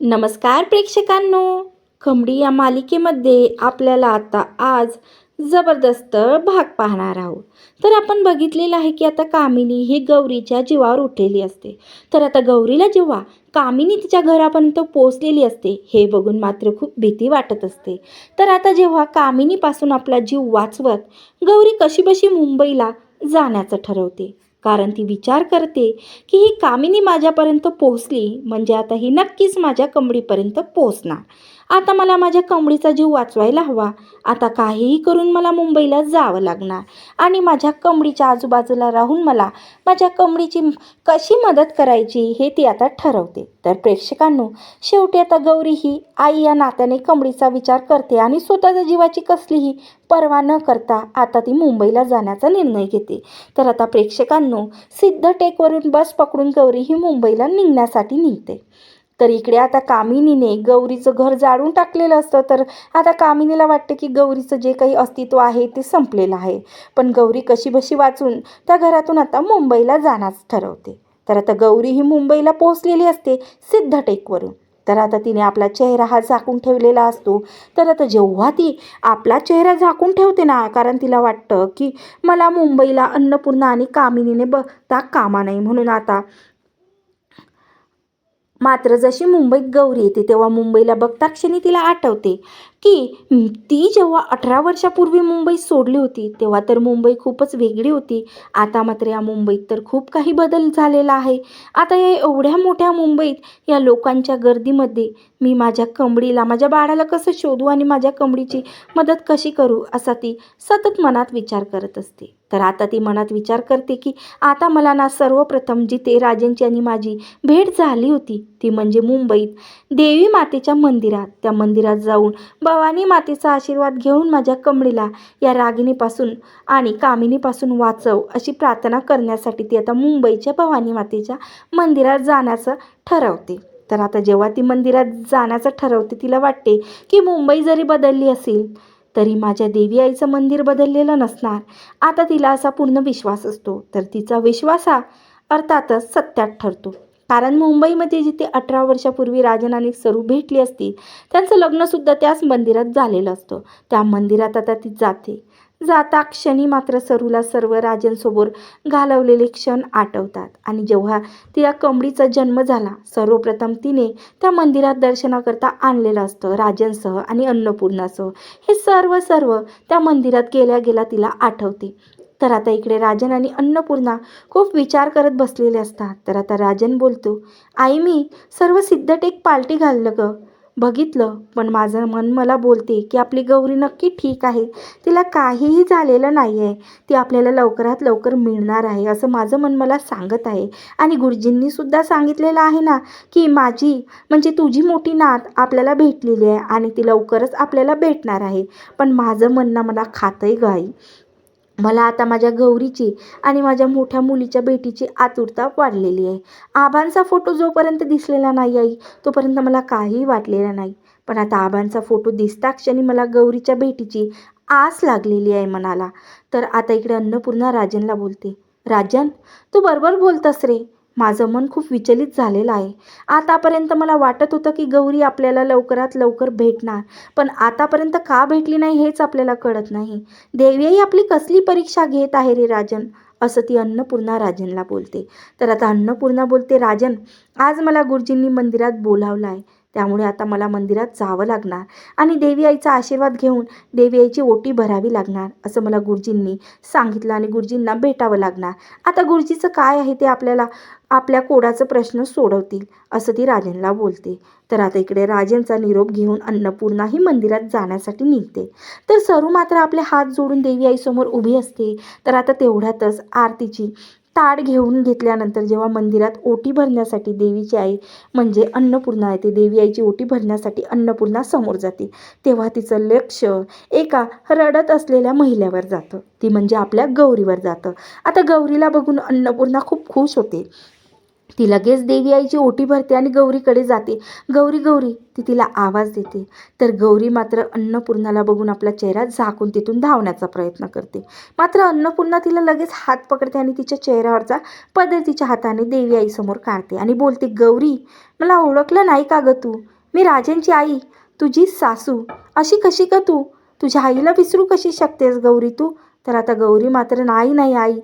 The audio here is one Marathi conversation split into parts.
नमस्कार प्रेक्षकांनो. खमडी या मालिकेमध्ये आपल्याला आता आज जबरदस्त भाग पाहणार आहोत. तर आपण बघितलेलं आहे की आता कामिनी ही गौरीच्या जीवावर उठलेली असते. तर आता गौरीला जेव्हा कामिनी तिच्या घरापर्यंत पोचलेली असते हे बघून मात्र खूप भीती वाटत असते. तर आता जेव्हा कामिनीपासून आपला जीव वाचवत गौरी कशीबशी मुंबईला जाण्याचं ठरवते. कारण ती विचार करते की ही कामिनी माझ्यापर्यंत पोहोचली म्हणजे आता ही नक्कीच माझ्या कमडीपर्यंत पोहोचणार. आता मला माझ्या कमळीचा जीव वाचवायला हवा. आता काहीही करून मला मुंबईला जावं लागणार. आणि माझ्या कमळीच्या आजूबाजूला राहून मला माझ्या कमळीची कशी मदत करायची हे ती आता ठरवते. तर प्रेक्षकांनो शेवटी आता गौरी ही आई या नात्याने कमळीचा विचार करते आणि स्वतःच्या जीवाची कसलीही पर्वा न करता आता ती मुंबईला जाण्याचा निर्णय घेते. तर आता प्रेक्षकांनो सिद्ध टेकवरून बस पकडून गौरी ही मुंबईला निघण्यासाठी निघते. तर इकडे आता कामिनीने गौरीचं घर जाळून टाकलेलं असतं. तर आता कामिनीला वाटतं की गौरीचं जे काही अस्तित्व आहे ते संपलेलं आहे. पण गौरी कशी बशी वाचून त्या घरातून आता मुंबईला जाण्यास ठरवते. तर आता गौरी ही मुंबईला पोहोचलेली असते सिद्धटेकवरून तर आता तिने आपला चेहरा हा झाकून ठेवलेला असतो. तर आता जेव्हा ती आपला चेहरा झाकून ठेवते ना कारण तिला वाटतं की मला मुंबईला अन्नपूर्णा आणि कामिनीने बघता कामा नाही म्हणून आता मात्र जशी मुंबईत गौरी येते तेव्हा मुंबईला बघता क्षणी तिला आठवते की ती जेव्हा अठरा वर्षापूर्वी मुंबई सोडली होती तेव्हा तर मुंबई खूपच वेगळी होती. आता मात्र या मुंबईत तर खूप काही बदल झालेला आहे. आता या एवढ्या मोठ्या मुंबईत या लोकांच्या गर्दीमध्ये मी माझ्या कंबडीला माझ्या बाळाला कसं शोधू आणि माझ्या कंबडीची मदत कशी करू असा ती सतत मनात विचार करत असते. तर आता ती मनात विचार करते की आता मला ना सर्वप्रथम जिथे राजेंची आणि माझी भेट झाली होती ती म्हणजे मुंबईत. देवी मातेच्या मंदिरात. त्या मंदिरात जाऊन भवानी मातेचा आशीर्वाद घेऊन माझ्या कमळीला या रागिणीपासून आणि कामिनीपासून वाचव अशी प्रार्थना करण्यासाठी ती आता मुंबईच्या भवानी मातेच्या मंदिरात जाण्याचं ठरवते. तर आता जेव्हा ती मंदिरात जाण्याचं ठरवते तिला वाटते की मुंबई जरी बदलली असेल तरी माझ्या देवी आईचं मंदिर बदललेलं नसणार. आता तिला असा पूर्ण विश्वास असतो. तर तिचा विश्वास हा अर्थातच सत्यात ठरतो. कारण मुंबईमध्ये जिथे अठरा वर्षापूर्वी राजन आणि सरू भेटली असती त्यांचं लग्नसुद्धा त्याच मंदिरात झालेलं असतं. त्या मंदिरात आता ती जाते. जाता क्षणी मात्र सरूला सर्व राजांसमोर घालवलेले क्षण आठवतात. आणि जेव्हा तिला कमळीचा जन्म झाला सर्वप्रथम तिने त्या मंदिरात दर्शनाकरता आणलेलं असतं राजांसह आणि अन्नपूर्णासह. हे सर्व सर्व त्या मंदिरात गेल्या गेला तिला आठवते. तर आता इकडे राजन आणि अन्नपूर्णा खूप विचार करत बसलेले असतात. तर आता राजन बोलतो आई मी सर्व सिद्धटेक पालटी घाललं ग. बघितलं पण माझं मन मला बोलते की आपली गौरी नक्की ठीक आहे. तिला काहीही झालेलं नाही आहे ती आपल्याला लवकरात लवकर मिळणार आहे असं माझं मन मला सांगत आहे. आणि गुरुजींनी सुद्धा सांगितलेलं आहे ना की माझी म्हणजे तुझी मोठी नात आपल्याला भेटलेली आहे आणि ती लवकरच आपल्याला भेटणार आहे. पण माझं म्हणणं मला खातंय गाई मला आता माझ्या गौरीची आणि माझ्या मोठ्या मुलीच्या भेटीची आतुरता वाढलेली आहे. आबांचा फोटो जोपर्यंत दिसलेला नाही आई तोपर्यंत मला काहीही वाटलेलं नाही. पण आता आबांचा फोटो दिसता क्षणी मला गौरीच्या भेटीची आस लागलेली आहे मनाला. तर आता इकडे अन्नपूर्णा राजनला बोलते. राजन तू बरोबर बोलतस रे. माझं मन खूप विचलित झालेलं आहे. आतापर्यंत मला वाटत होतं की गौरी आपल्याला लवकरात लवकर भेटणार पण आतापर्यंत का भेटली नाही हेच आपल्याला कळत नाही. देवीही आपली कसली परीक्षा घेत आहे रे राजन? असं ती अन्नपूर्णा राजनला बोलते. तर आता अन्नपूर्णा बोलते राजन आज मला गुरुजींनी मंदिरात बोलावलं आहे त्यामुळे आता मला मंदिरात जावं लागणार आणि देवी आईचा आशीर्वाद घेऊन देवी आईची ओटी भरावी लागणार असं मला गुरुजींनी सांगितलं आणि गुरुजींना भेटावं लागणार. आता गुरुजीचं काय आहे ते आपल्याला आपल्या कोडाचं प्रश्न सोडवतील असं ती राजनला बोलते. तर आता इकडे राजनचा निरोप घेऊन अन्नपूर्णा ही मंदिरात जाण्यासाठी निघते. तर सरू मात्र आपले हात जोडून देवी आईसमोर उभी असते. तर आता तेवढ्यातच आरतीची ताट घेऊन घेतल्यानंतर जेव्हा मंदिरात ओटी भरण्यासाठी देवीची आई म्हणजे अन्नपूर्णा येते देवी आईची ओटी भरण्यासाठी अन्नपूर्णा समोर जाते तेव्हा तिचं लक्ष एका रडत असलेल्या महिलेवर जातं. ती म्हणजे आपल्या गौरीवर जातं. आता गौरीला बघून अन्नपूर्णा खूप खुश होते. ती लगेच देवी आईची ओटी भरते आणि गौरीकडे जाते. गौरी गौरी ती तिला आवाज देते. तर गौरी मात्र अन्नपूर्णाला बघून आपला चेहरा झाकून तिथून धावण्याचा प्रयत्न करते. मात्र अन्नपूर्णा तिला लगेच हात पकडते आणि तिच्या चेहऱ्यावरचा पदर तिच्या हाताने देवी आईसमोर काढते आणि बोलते गौरी मला ओळखलं नाही का गं तू? मी राजांची आई तुझी सासू. अशी कशी का तू? तुझ्या आईला विसरू कशी शकतेस गौरी तू? तर आता गौरी मात्र नाही नाही आई.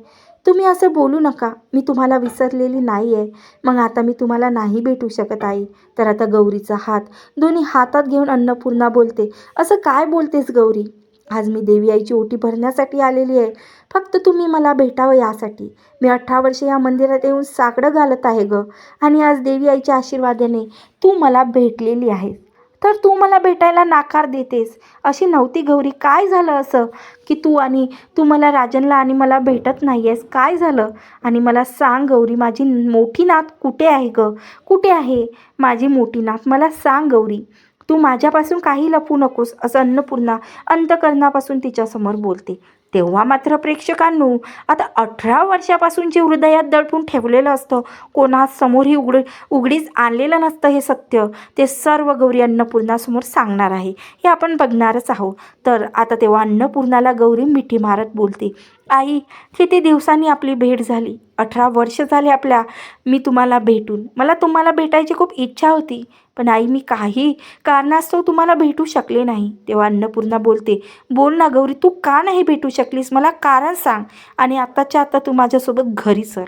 तुम्ही असं बोलू नका. मी तुम्हाला विसरलेली नाही आहे मग आता मी तुम्हाला नाही भेटू शकत आई. तर आता गौरीचा हात. दोन्ही हातात घेऊन अन्नपूर्णा बोलते असं काय बोलतेस गौरी? आज मी देवी आईची ओटी भरण्यासाठी आलेली आहे. फक्त तुम्ही मला भेटावं यासाठी. मी अठरा वर्षे या मंदिरात येऊन साकडं घालत आहे ग. आणि आज देवी आईच्या आशीर्वादाने तू मला भेटलेली आहेस. तर तू मला भेटायला नाकार देतेस. अशी नव्हती गौरी. काय झालं असं? की तू आणि तू मला राजनला आणि मला भेटत नाही आहेस काय झालं? आणि मला सांग गौरी माझी मोठी नात कुठे आहे ग? कुठे आहे माझी मोठी नात? मला सांग गौरी. तू माझ्यापासून काही लपू नकोस असं अन्नपूर्णा अंतकरणापासून तिच्यासमोर बोलते. तेव्हा मात्र प्रेक्षकांनो आता अठरा वर्षापासून जे हृदयात दडपून ठेवलेलं असतं. कोणासमोरही उघड उघडीच आणलेलं नसतं हे सत्य. ते सर्व गौरी अन्नपूर्णासमोर सांगणार आहे. हे आपण बघणारच आहोत. तर आता तेव्हा अन्नपूर्णाला गौरी मिठी मारत बोलते आई किती दिवसांनी आपली भेट झाली? अठरा वर्ष झाले आपल्या मी तुम्हाला भेटून. मला तुम्हाला भेटायची खूप इच्छा होती पण आई मी काही कारणास्तव तुम्हाला भेटू शकले नाही. तेव्हा अन्नपूर्णा बोलते बोल ना गौरी तू का नाही भेटू शक शकलीस मला कारण सांग. आणि आत्ताच्या आता तू माझ्यासोबत घरी सर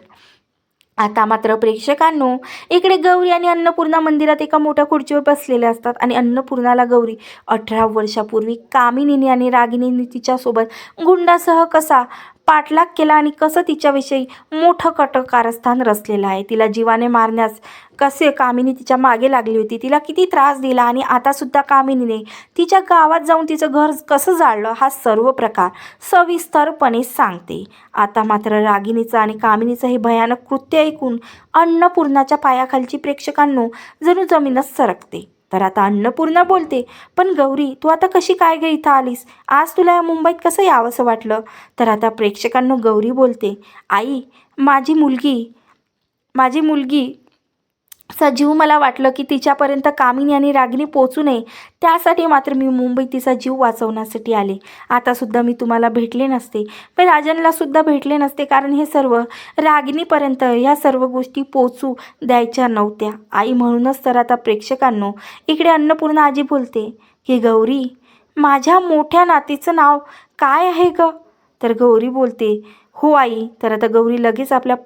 आता मात्र प्रेक्षकांनो इकडे गौरी आणि अन्नपूर्णा मंदिरात एका मोठ्या खुर्चीवर बसलेल्या असतात. आणि अन्नपूर्णाला गौरी अठरा वर्षापूर्वी कामिनीने आणि रागिनीने तिच्यासोबत गुंडासह कसा पाठलाग केला आणि कसं तिच्याविषयी मोठं कट कारस्थान रचलेलं आहे? तिला जीवाने मारण्यास कसे कामिनी तिच्यामागे लागली होती? तिला किती त्रास दिला आणि आतासुद्धा कामिनीने तिच्या गावात जाऊन तिचं घर कसं जाळलं? हा सर्व प्रकार सविस्तरपणे सांगते. आता मात्र रागिणीचं आणि कामिनीचं हे भयानक कृत्य ऐकून अन्नपूर्णाच्या पायाखालची प्रेक्षकांनो जणू जमीनच सरकते. तर आता अन्नपूर्णा बोलते पण गौरी तू आता कशी काय ग इथं आलीस? आज तुला या मुंबईत कसं यावंसं वाटलं? तर आता प्रेक्षकांनो गौरी बोलते आई माझी मुलगी माझी मुलगी जीव मला वाटलं की तिच्यापर्यंत कामिनी आणि रागिनी पोचू नये. त्यासाठी मात्र मी मुंबईत तिचा जीव वाचवण्यासाठी आले. आतासुद्धा मी तुम्हाला भेटले नसते. पण राजनलासुद्धा भेटले नसते कारण हे सर्व रागिनीपर्यंत ह्या सर्व गोष्टी पोचू द्यायच्या नव्हत्या. आई म्हणूनच तर आता प्रेक्षकांनो इकडे अन्नपूर्णा आजी बोलते की गौरी माझ्या मोठ्या नातीचं नाव काय आहे ग? तर गौरी बोलते हो आई तर आता गौरी लगेच आपल्या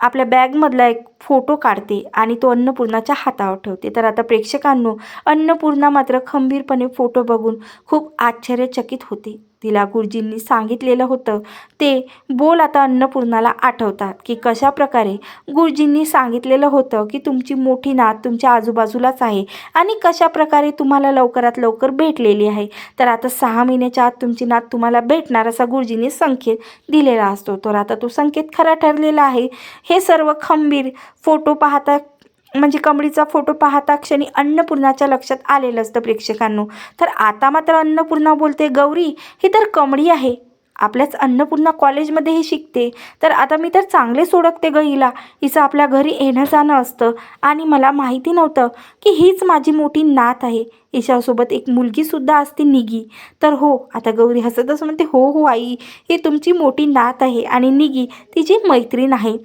आपल्या बॅगमधला एक फोटो काढते आणि तो अन्नपूर्णाच्या हातावर ठेवते. तर आता प्रेक्षकांनो अन्नपूर्णा मात्र खंबीरपणे फोटो बघून खूप आश्चर्यचकित होते. तिला गुरुजींनी सांगितलेलं होतं. ते बोल आता अन्नपूर्णाला आठवतात की कशा प्रकारे गुरुजींनी सांगितलेलं होतं की तुमची मोठी नात तुमच्या आजूबाजूलाच आहे आणि कशा प्रकारे तुम्हाला लवकरात लवकर भेटलेली आहे. तर आता सहा महिन्याच्या आत तुमची नात तुम्हाला भेटणार असा गुरुजींनी संकेत दिलेला असतो. तर आता तो संकेत खरा ठरलेला आहे. हे सर्व खंबीर फोटो पाहता म्हणजे कमळीचा फोटो पाहता क्षणी अन्नपूर्णाच्या लक्षात आलेलं असतं प्रेक्षकांनो. तर आता मात्र अन्नपूर्णा बोलते गौरी ही तर कमळी आहे. आपल्याच अन्नपूर्णा कॉलेजमध्ये हे शिकते. तर आता मी तर चांगलेच ओळखते ग हिला. हिचं आपल्या घरी येणं जाणं असतं. आणि मला माहिती नव्हतं की हीच माझी मोठी नात आहे. हिच्यासोबत एक मुलगीसुद्धा असते निगी. तर हो आता गौरी हसतच म्हणते हो हो आई. ही तुमची मोठी नात आहे आणि निगी तिची मैत्रीण आहे.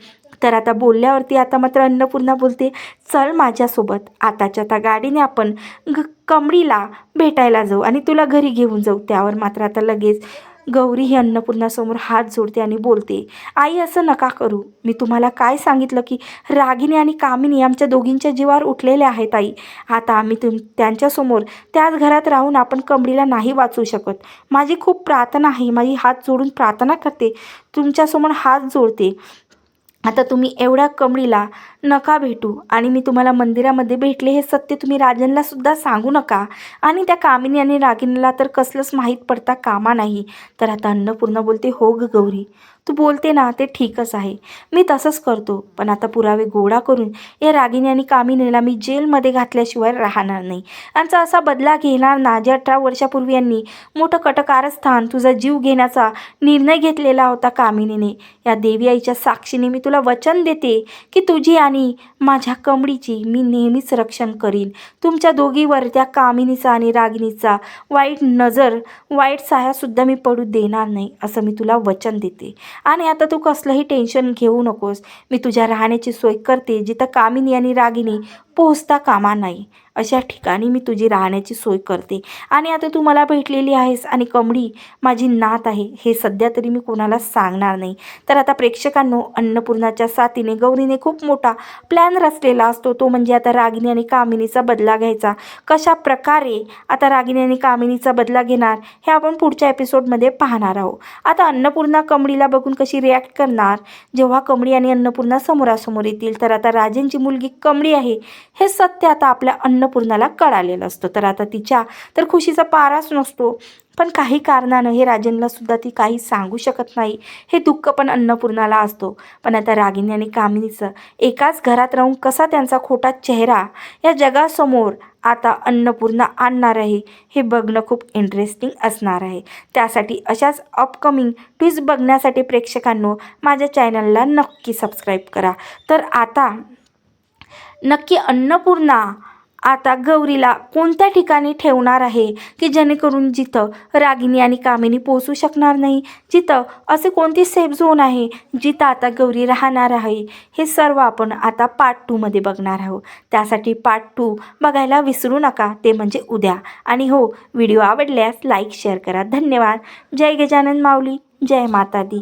तर आता बोलल्यावरती आता मात्र अन्नपूर्णा बोलते. चल माझ्यासोबत. आताच्या आता गाडीने आपण ग कमळीला भेटायला जाऊ आणि तुला घरी घेऊन जाऊ. त्यावर मात्र आता लगेच गौरी ही अन्नपूर्णासमोर हात जोडते आणि बोलते आई असं नका करू. मी तुम्हाला काय सांगितलं की रागिनी आणि कामिनी आमच्या दोघींच्या जीवावर उठलेल्या आहेत आई. आता आम्ही तुम त्यांच्यासमोर त्याच घरात राहून आपण कमडीला नाही वाचू शकत. माझी खूप प्रार्थना आहे. माझी हात जोडून प्रार्थना करते. तुमच्यासमोर हात जोडते. आता तुम्ही एवढ्या कमळीला नका भेटू आणि मी तुम्हाला मंदिरामध्ये भेटले हे सत्य तुम्ही राजनला सुद्धा सांगू नका. आणि त्या कामिनी आणि रागिनीला तर कसलंच माहीत पडता कामा नाही. तर आता अन्नपूर्णा बोलते हो ग गौरी तू बोलते ना ते ठीकच आहे. मी तसंच करतो. पण आता पुरावे गोळा करून या रागिनी आणि कामिनीला मी जेलमध्ये घातल्याशिवाय राहणार नाही. यांचा असा बदला घेणार ना जे अठरा वर्षापूर्वी यांनी मोठं कटकारस्थान तुझा जीव घेण्याचा निर्णय घेतलेला होता कामिनीने. या देवी आईच्या साक्षीने मी तुला वचन देते की तुझी आणि माझ्या कमडीची मी नेहमीच रक्षण करीन. तुमच्या दोघीवर त्या कामिनीचा आणि रागिनीचा वाईट नजर वाईट सायासुद्धा मी पडू देणार नाही असं मी तुला वचन देते. आणि आता तू कसलंही टेन्शन घेऊ नकोस. मी तुझ्या राहण्याची सोय करते जिथं कामिनी आणि रागिनी पोहोचता कामा नाही. अशा ठिकाणी मी तुझी राहण्याची सोय करते. आणि आता तू मला भेटलेली आहेस आणि कमळी माझी नात आहे हे सध्या तरी मी कोणाला सांगणार नाही. तर आता प्रेक्षकांनो अन्नपूर्णाच्या साथीने गौरीने खूप मोठा प्लॅन रचलेला असतो. तो म्हणजे आता रागिनी आणि कामिनीचा बदला घ्यायचा. कशा प्रकारे आता रागिनी आणि कामिनीचा बदला घेणार हे आपण पुढच्या एपिसोडमध्ये पाहणार आहोत. आता अन्नपूर्णा कमळीला बघून कशी रिॲक्ट करणार? जेव्हा कमळी आणि अन्नपूर्णा समोरासमोर येतील तर आता राजेंची मुलगी कमळी आहे. हे सत्य आता आपल्या अन्न अन्नपूर्णाला कळालेलं असतं. तर आता तिच्या तर खुशीचा पाराच नसतो. पण काही कारणानं हे राजनला सुद्धा ती काही सांगू शकत नाही. हे दुःख पण अन्नपूर्णाला असतो. पण आता रागिनी आणि कामिनीचं एकाच घरात राहून कसा त्यांचा खोटा चेहरा या जगासमोर आता अन्नपूर्णा आणणार आहे हे बघणं खूप इंटरेस्टिंग असणार आहे. त्यासाठी अशाच अपकमिंग ट्विस्ट बघण्यासाठी प्रेक्षकांनो माझ्या चॅनलला नक्की सबस्क्राईब करा. तर आता नक्की अन्नपूर्णा आता गौरीला कोणत्या ठिकाणी ठेवणार आहे की जेणेकरून जिथं रागिनी आणि कामिनी पोचू शकणार नाही जिथं असे कोणती सेफ झोन आहे जिथं आता गौरी राहणार आहे हे सर्व आपण आता पार्ट टूमध्ये बघणार आहोत. त्यासाठी पार्ट टू बघायला विसरू नका ते म्हणजे उद्या. आणि हो व्हिडिओ आवडल्यास लाईक शेअर करा. धन्यवाद. जय गजानन माऊली. जय माता दी.